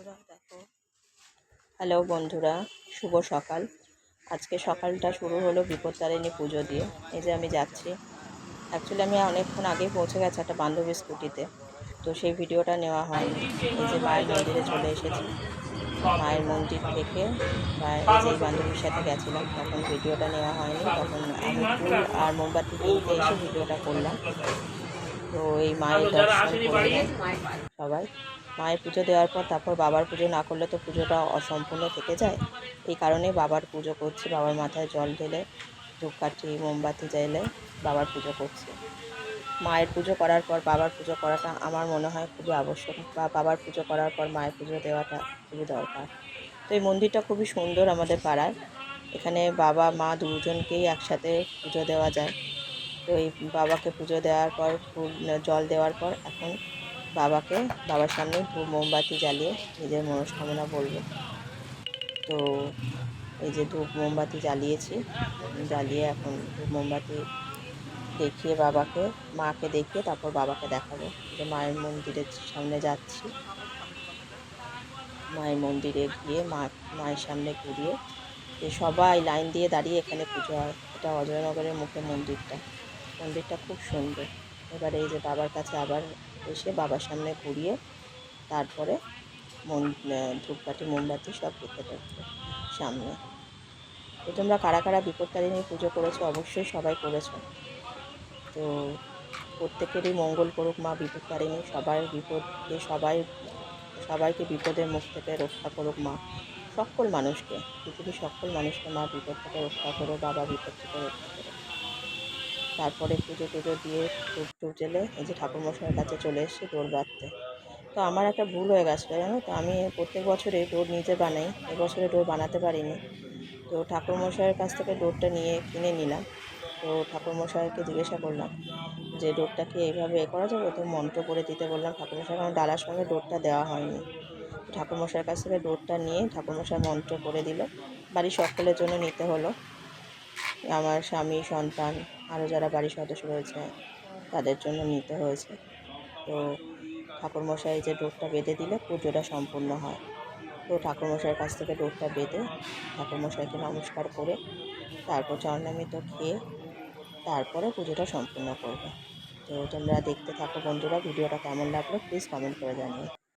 বন্ধুরা, দেখো। হ্যালো বন্ধুরা, শুভ সকাল। আজকে সকালটা শুরু হলো বিপত্তারিণী পুজো দিয়ে। এই যে আমি যাচ্ছি। অ্যাকচুয়ালি আমি অনেকক্ষণ আগে পৌঁছে গেছি একটা বান্ধবী স্কুটিতে। তো সেই ভিডিওটা নেওয়া হয়নি। এই যে মায়ের মন্দিরে চলে এসেছি। মায়ের মন্দির থেকে মায়ের যে বান্ধবীর সাথে গেছিলাম, তখন ভিডিওটা নেওয়া হয়নি। তখন আমি ফুল আর মোমবাতি কিনতে এসে ভিডিওটা করলাম। তো এই মায়ের দর্শন করলাম সবাই। মায়ের পুজো দেওয়ার পর তারপর বাবার পুজো না করলে তো পুজোটা অসম্পূর্ণ থেকে যায়। এই কারণে বাবার পুজো করছি, বাবার মাথায় জল ঢেলে, ধূপকাঠি, মোমবাতি জ্বাইলে বাবার পুজো করছি। মায়ের পুজো করার পর বাবার পুজো করাটা আমার মনে হয় খুবই আবশ্যক বা বাবার পুজো করার পর মায়ের পুজো দেওয়াটা খুবই দরকার। তো এই মন্দিরটা খুবই সুন্দর আমাদের পাড়ায় এখানে বাবা, মা দুজনকেই একসাথে পুজো দেওয়া যায়। তো এই বাবাকে পুজো দেওয়ার পর, ফুল, জল দেওয়ার পর এখন বাবাকে, বাবার সামনে মোমবাতি জ্বালিয়ে নিজের মনস্কামনা বলব। তো এই যে ধূপ মোমবাতি জ্বালিয়েছি, জ্বালিয়ে এখন ধূপ মোমবাতি দেখিয়ে বাবাকে, মাকে দেখিয়ে তারপর বাবাকে দেখাবো। যে মায়ের মন্দিরের সামনে যাচ্ছি। মায়ের মন্দিরে গিয়ে মা, মায়ের সামনে ঘুরিয়ে যে সবাই লাইন দিয়ে দাঁড়িয়ে এখানে পুজো হয়, এটা অজয়নগরের মুখে মন্দিরটা। মন্দিরটা খুব সুন্দর। এবারে এই যে বাবার কাছে আবার এসে বাবার সামনে ঘুরিয়ে তারপরে মন ধূপকাঠি, মোমবাতি সব রেখে দেবো সামনে। তো তোমরা কারা কারা বিপত্তারিণী পুজো করেছ? অবশ্যই সবাই করেছ। তো প্রত্যেকেরই মঙ্গল করুক মা বিপত্তারিণী সবার বিপদকে সবাই, সবাইকে বিপদের মুখ থেকে রক্ষা করুক মা। সকল মানুষকে, পৃথিবীর সকল মানুষকে মা বিপদ থেকে রক্ষা করো বাবা বিপদ থেকে রক্ষা করো তারপরে পুজো টুজো দিয়ে ধূপ টুপ জেলে এই যে ঠাকুরমশাইয়ের কাছে চলে এসেছি ডোর বাঁধতে তো আমার একটা ভুল হয়ে গেছিল জানো তো? আমি প্রত্যেক বছরে ডোর নিজে বানাই এবছরে ডোর বানাতে পারিনি। তো ঠাকুরমশাইয়ের কাছ থেকে ডোরটা নিয়ে কিনে নিলাম। তো ঠাকুরমশাইকে জিজ্ঞাসা করলাম যে ডোরটা কি এইভাবে এ করা যাবে? তো মন্ত্র করে দিতে বললাম, ঠাকুরমশাই, কারণ ডালার সঙ্গে ডোরটা দেওয়া হয়নি। ঠাকুরমশাইয়ের কাছ থেকে ডোরটা নিয়ে ঠাকুরমশাই মন্ত্র করে দিল। বাড়ির সকলের জন্য নিতে হলো। আমার স্বামী, সন্তান আরও যারা বাড়ির সদস্য রয়েছে, তাদের জন্য নিতে হয়েছে। তো ঠাকুরমশাই যে ডোরটা বেঁধে দিলে, পুজোটা সম্পূর্ণ হয়। তো ঠাকুরমশাইয়ের কাছ থেকে ডোরটা বেঁধে ঠাকুরমশাইকে নমস্কার করে তারপর চরণামৃত খেয়ে তারপরে পুজোটা সম্পূর্ণ করবে। তো তোমরা দেখতে থাকো বন্ধুরা, ভিডিওটা কেমন লাগল প্লিজ কমেন্ট করে জানিও।